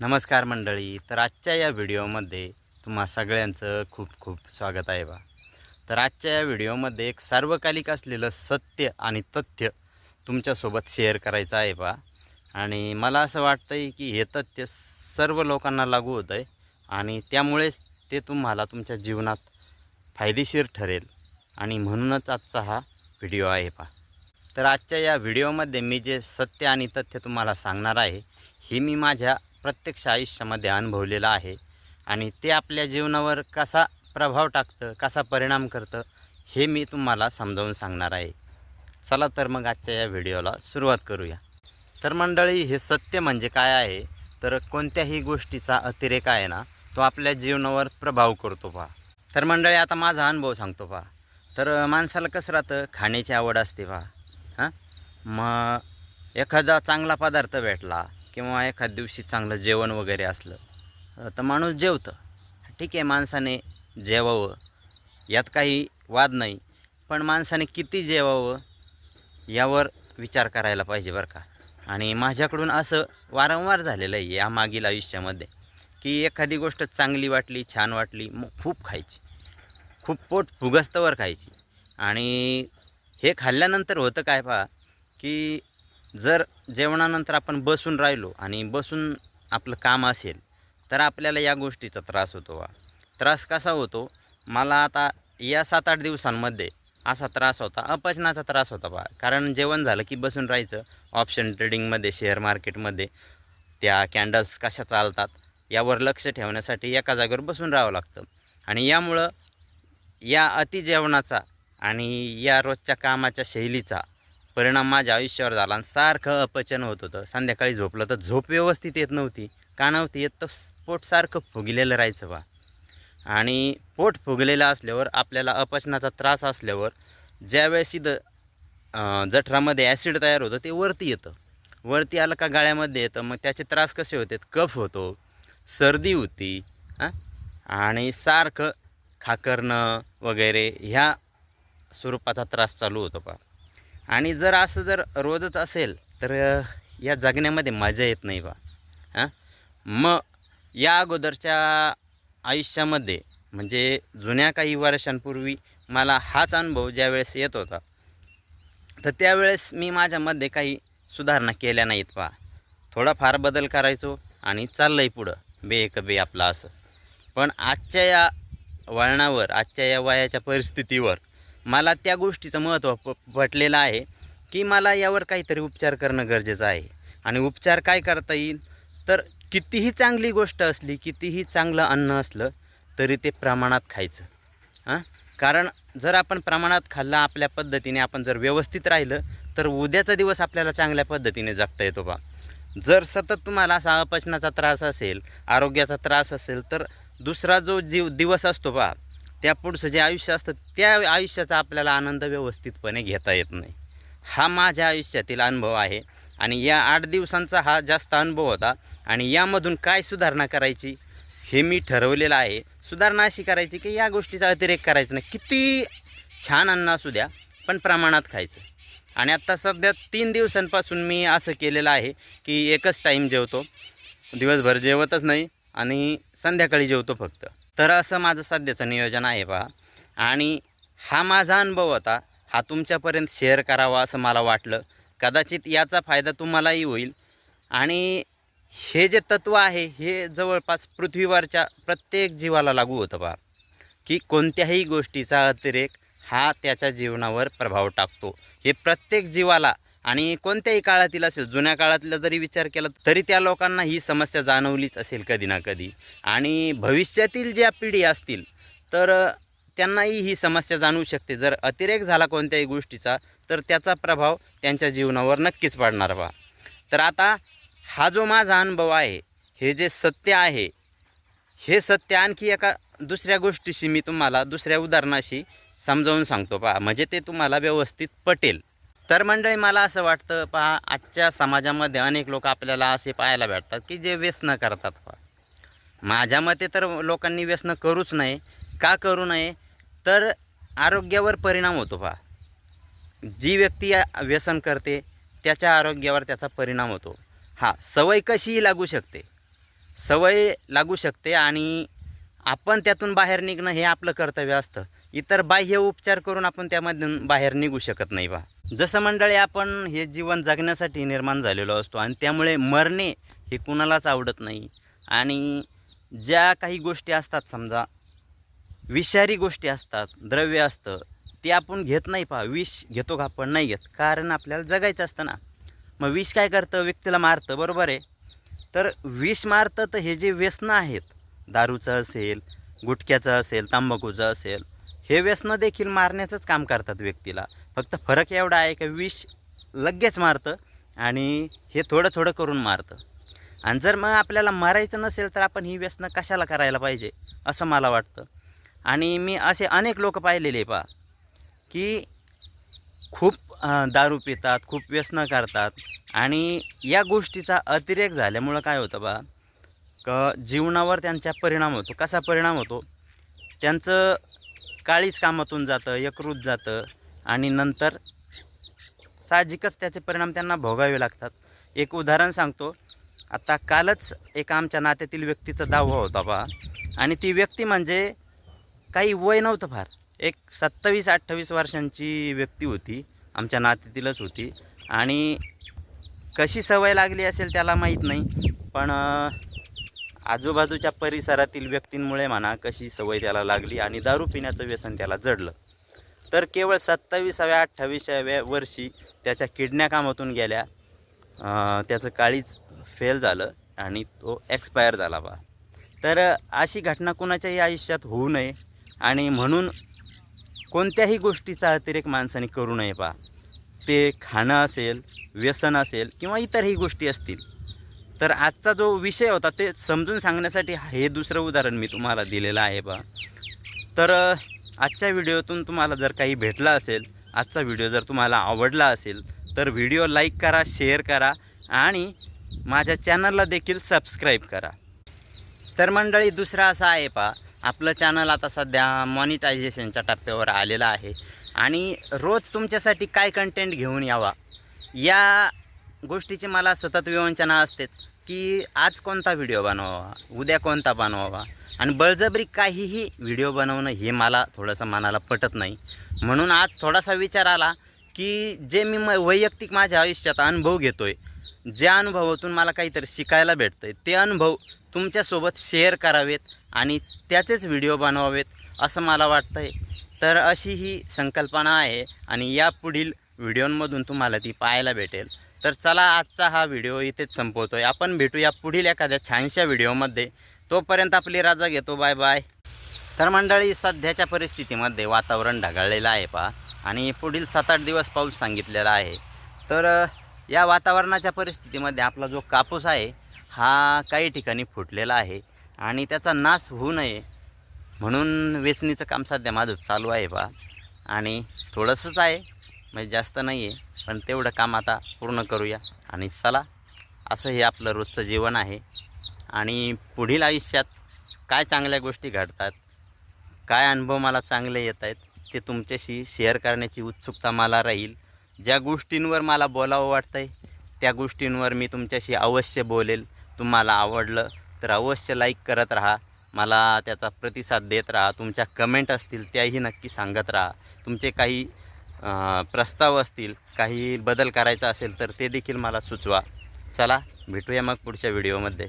नमस्कार मंडळी तर आजच्या या व्हिडिओमध्ये तुम्हा सगळ्यांचं खूप खूप स्वागत आहे बा. तर आजच्या या व्हिडिओमध्ये एक सार्वकालिक असलेलं सत्य आणि तथ्य तुमच्यासोबत शेअर करायचं आहे बा. आणि मला असं वाटतं आहे की हे तथ्य सर्व लोकांना लागू होतं आहे आणि त्यामुळेच ते तुम्हाला तुमच्या जीवनात फायदेशीर ठरेल आणि म्हणूनच आजचा हा व्हिडिओ आहे पा तर आजच्या या व्हिडिओमध्ये मी जे सत्य आणि तथ्य तुम्हाला सांगणार आहे हे मी माझ्या प्रत्यक्ष आयुष्यामध्ये अनुभवलेलं आहे आणि ते आपल्या जीवनावर कसा प्रभाव टाकतं कसा परिणाम करतं हे मी तुम्हाला समजावून सांगणार आहे. चला तर मग आजच्या या व्हिडिओला सुरुवात करूया. तर मंडळी हे सत्य म्हणजे काय आहे? तर कोणत्याही गोष्टीचा अतिरेक आहे ना तो आपल्या जीवनावर प्रभाव करतो पहा. तर मंडळी आता माझा अनुभव सांगतो पहा. तर माणसाला कसं राहतं? खाण्याची आवड असते पहा. हां? मग एखादा चांगला पदार्थ भेटला किंवा एखाद दिवशी चांगलं जेवण वगैरे असलं तर माणूस जेवतं. ठीक आहे माणसाने जेवावं यात काही वाद नाही. पण माणसाने किती जेवावं यावर विचार करायला पाहिजे बरं का. आणि माझ्याकडून असं वारंवार झालेलं आहे या मागील आयुष्यामध्ये की एखादी गोष्ट चांगली वाटली छान वाटली मग खूप खायची. खूप पोट फुगस्तवर खायची. आणि हे खाल्ल्यानंतर होतं काय पहा की जर जेवणानंतर आपण बसून राहिलो आणि बसून आपलं काम असेल तर आपल्याला या गोष्टीचा त्रास होतो वा त्रास कसा होतो? मला आता या सात आठ दिवसांमध्ये असा त्रास होता अपचनाचा त्रास होता बा. कारण जेवण झालं की बसून राहायचं. ऑप्शन ट्रेडिंगमध्ये शेअर मार्केटमध्ये त्या कॅन्डल्स कशा चालतात यावर लक्ष ठेवण्यासाठी एका जागेवर बसून राहावं लागतं. आणि यामुळं या अतिजेवणाचा आणि या रोजच्या कामाच्या शैलीचा परिणाम माझ्या आयुष्यावर झाला आणि सारखं अपचन होत होतं. संध्याकाळी झोपलं तर झोप व्यवस्थित येत नव्हती. का नव्हती येत? तर पोट सारखं फुगलेलं राहायचं बा. आणि पोट फुगलेलं असल्यावर आपल्याला अपचनाचा त्रास असल्यावर ज्यावेळेस द जठरामध्ये ॲसिड तयार होतं ते वरती येतं. वरती आलं का गाळ्यामध्ये येतं. मग त्याचे त्रास कसे होते? कफ होतो सर्दी होती हां आणि सारखं खाकरणं वगैरे ह्या स्वरूपाचा त्रास चालू होतो पा आणि जर असं जर रोजच असेल तर या जगण्यामध्ये मजा येत नाही बा. हां? मग या अगोदरच्या आयुष्यामध्ये म्हणजे जुन्या काही वर्षांपूर्वी मला हाच अनुभव ज्यावेळेस येत होता तर त्यावेळेस मी माझ्यामध्ये काही सुधारणा केल्या नाहीत पहा थोडाफार बदल करायचो आणि चाललं आहे पुढं. बे एक बे आपलं असंच. पण आजच्या या वळणावर आजच्या या वयाच्या परिस्थितीवर मला त्या गोष्टीचं महत्त्व प पटलेलं आहे की मला यावर काहीतरी उपचार करणं गरजेचं आहे. आणि उपचार काय करता येईल? तर कितीही चांगली गोष्ट असली कितीही चांगलं अन्न असलं तरी ते प्रमाणात खायचं. हां? कारण जर आपण प्रमाणात खाल्लं आपल्या पद्धतीने आपण जर व्यवस्थित राहिलं तर उद्याचा दिवस आपल्याला चांगल्या पद्धतीने जगता येतो बा. जर सतत तुम्हाला असा अपचनाचा त्रास असेल आरोग्याचा त्रास असेल तर दुसरा जो जीव दिवस असतो बा त्या पुढचं जे आयुष्य असतं त्या आयुष्याचा आपल्याला आनंद व्यवस्थितपणे घेता येत नाही. हा माझ्या आयुष्यातील अनुभव आहे आणि या आठ दिवसांचा हा जास्त अनुभव होता आणि यामधून काय सुधारणा करायची हे मी ठरवलेलं आहे. सुधारणा अशी करायची की या गोष्टीचा अतिरेक करायचा नाही. किती छान अन्न असू द्या पण प्रमाणात खायचं. आणि आत्ता सध्या तीन दिवसांपासून मी असं केलेलं आहे की एकच टाईम जेवतो. दिवसभर जेवतच नाही आणि संध्याकाळी जेवतो फक्त. तर असं माझं सध्याचं नियोजन आहे पहा आणि हा माझा अनुभव होता हा तुमच्यापर्यंत शेअर करावा असं मला वाटलं. कदाचित याचा फायदा तुम्हालाही होईल. आणि हे जे तत्त्व आहे हे जवळपास पृथ्वीवरच्या प्रत्येक जीवाला लागू होतं पहा की कोणत्याही गोष्टीचा अतिरेक हा त्याच्या जीवनावर प्रभाव टाकतो. हे प्रत्येक जीवाला आणि कोणत्याही काळातील असेल जुन्या काळातला जरी विचार केला तरी त्या लोकांना ही समस्या जाणवलीच असेल कधी ना कधी. आणि भविष्यातील ज्या पिढी असतील तर त्यांनाही ही समस्या जाणवू शकते. जर अतिरेक झाला कोणत्याही गोष्टीचा तर त्याचा प्रभाव त्यांच्या जीवनावर नक्कीच पडणार बा. तर आता हा जो माझा अनुभव आहे हे जे सत्य आहे हे सत्य आणखी एका दुसऱ्या गोष्टीशी मी तुम्हाला दुसऱ्या उदाहरणाशी समजावून सांगतो पा म्हणजे ते तुम्हाला व्यवस्थित पटेल. तर मंडळी मला असं वाटतं पहा आजच्या समाजामध्ये अनेक लोक आपल्याला असे पाहायला भेटतात की जे व्यसनं करतात. पहा माझ्या मते तर लोकांनी व्यसनं करूच नये. का करू नये? तर आरोग्यावर परिणाम होतो पहा. जी व्यक्ती व्यसन करते त्याच्या आरोग्यावर त्याचा परिणाम होतो. हां सवय कशीही लागू शकते. सवय लागू शकते आणि आपण त्यातून बाहेर निघणं हे आपलं कर्तव्य असतं. इतर बाह्य उपचार करून आपण त्यामधून बाहेर निघू शकत नाही बा. जसं मंडळी आपण हे जीवन जगण्यासाठी निर्माण झालेलो असतो आणि त्यामुळे मरणे हे कुणालाच आवडत नाही. आणि ज्या काही गोष्टी असतात समजा विषारी गोष्टी असतात द्रव्य असतं ते आपण घेत नाही पहा. विष घेतो का आपण? नाही घेत. कारण आपल्याला जगायचं असतं ना. मग विष काय करतं? व्यक्तीला मारतं. बरोबर आहे. तर विष मारतं तर हे जे व्यसनं आहेत दारूचं असेल गुटख्याचं असेल तंबाखूचं असेल हे व्यसनं देखील मारण्याचंच काम करतात व्यक्तीला. फक्त फरक एवढा आहे की विष लगेच मारतं आणि हे थोडं थोडं करून मारतं. आणि जर मग आपल्याला मारायचं नसेल तर आपण ही व्यसनं कशाला करायला पाहिजे असं मला वाटतं. आणि मी असे अनेक लोक पाहिलेले पा की खूप दारू पितात खूप व्यसनं करतात आणि या गोष्टीचा अतिरेक झाल्यामुळं काय होतं बा क जीवनावर त्यांचा परिणाम होतो. कसा परिणाम होतो? त्यांचं काळीच कामातून जातं यकृत जातं आणि नंतर साहजिकच त्याचे परिणाम त्यांना भोगावे लागतात. एक उदाहरण सांगतो. आता कालच एका आमच्या नात्यातील व्यक्तीचा दावा होता बा. आणि ती व्यक्ती म्हणजे काही वय नव्हतं फार. एक सत्तावीस अठ्ठावीस वर्षांची व्यक्ती होती. आमच्या नात्यातीलच होती. आणि कशी सवय लागली असेल त्याला माहीत नाही. पण आजूबाजूच्या परिसरातील व्यक्तींमुळे म्हणा कशी सवय त्याला लागली आणि दारू पिण्याचं व्यसन त्याला जडलं. तर केवळ सत्तावीसाव्या अठ्ठावीसाव्या वर्षी त्याच्या किडण्या कामातून गेल्या. त्याचं काळीच फेल झालं आणि तो एक्सपायर झाला बा. तर अशी घटना कोणाच्याही आयुष्यात होऊ नये आणि म्हणून कोणत्याही गोष्टीचा अतिरेक माणसाने करू नये पा ते खाणं असेल व्यसन असेल किंवा इतरही गोष्टी असतील. तर आजचा जो विषय होता ते समजून सांगण्यासाठी हे दुसरं उदाहरण मी तुम्हाला दिलेलं आहे बा. तर आजच्या व्हिडिओतून तुम्हाला जर काही भेटलं असेल आजचा व्हिडिओ जर तुम्हाला आवडला असेल तर व्हिडिओ लाईक करा शेअर करा आणि माझ्या चॅनलला देखील सबस्क्राईब करा. तर मंडळी दुसरा असा आहे पा आपलं चॅनल आता सध्या मॉनिटायझेशनच्या टप्प्यावर आलेलं आहे आणि रोज तुमच्यासाठी काय कंटेंट घेऊन यावा या गोष्टीची मला सतत विवंचना असतेच की आज कोणता व्हिडिओ बनवावा? उद्या कोणता बनवावा? आणि बळजबरी काहीही व्हिडिओ बनवणं हे मला थोडंसं मनाला पटत नाही. म्हणून आज थोडासा विचार आला की जे मी म वैयक्तिक माझ्या आयुष्यात अनुभव घेतो आहे ज्या अनुभवातून मला काहीतरी शिकायला भेटतं आहे ते अनुभव तुमच्यासोबत शेअर करावेत आणि त्याचेच व्हिडिओ बनवावेत असं मला वाटतं आहे तर अशी ही संकल्पना आहे आणि या पुढील व्हिडिओंमधून तुम्हाला ती पाहायला भेटेल. तर चला आजचा हा व्हिडिओ इथेच संपवतो आहे आपण भेटूया पुढील एखाद्या छानशा व्हिडिओमध्ये. तोपर्यंत आपली राजा घेतो. Bye bye. तर मंडळी सध्याच्या परिस्थितीमध्ये वातावरण ढगाळलेलं आहे पहा. आणि पुढील सात आठ दिवस पाऊस सांगितलेला आहे. तर या वातावरणाच्या परिस्थितीमध्ये आपला जो कापूस आहे हा काही ठिकाणी फुटलेला आहे. आणि त्याचा नाश होऊ नये म्हणून वेचणीचं काम सध्या माझं चालू आहे बा आणि थोडंसंच आहे. म्हणजे जास्त नाही आहे पण तेवढं काम आता पूर्ण करूया. आणि चला असं हे आपलं रोजचं जीवन आहे. आणि पुढील आयुष्यात काय चांगल्या गोष्टी घडतात काय अनुभव मला चांगले येत आहेत ते तुमच्याशी शेअर करण्याची उत्सुकता मला राहील. ज्या गोष्टींवर मला बोलावं वाटतं आहे त्या गोष्टींवर मी तुमच्याशी अवश्य बोलेल. तुम्हाला आवडलं तर अवश्य लाईक करत राहा. मला त्याचा प्रतिसाद देत राहा. तुमच्या कमेंट असतील त्याही नक्की सांगत राहा. तुमचे काही प्रस्ताव असतील काही बदल करायचा असेल तर ते देखील मला सुचवा. चला भेटूया मग पुढच्या व्हिडिओमध्ये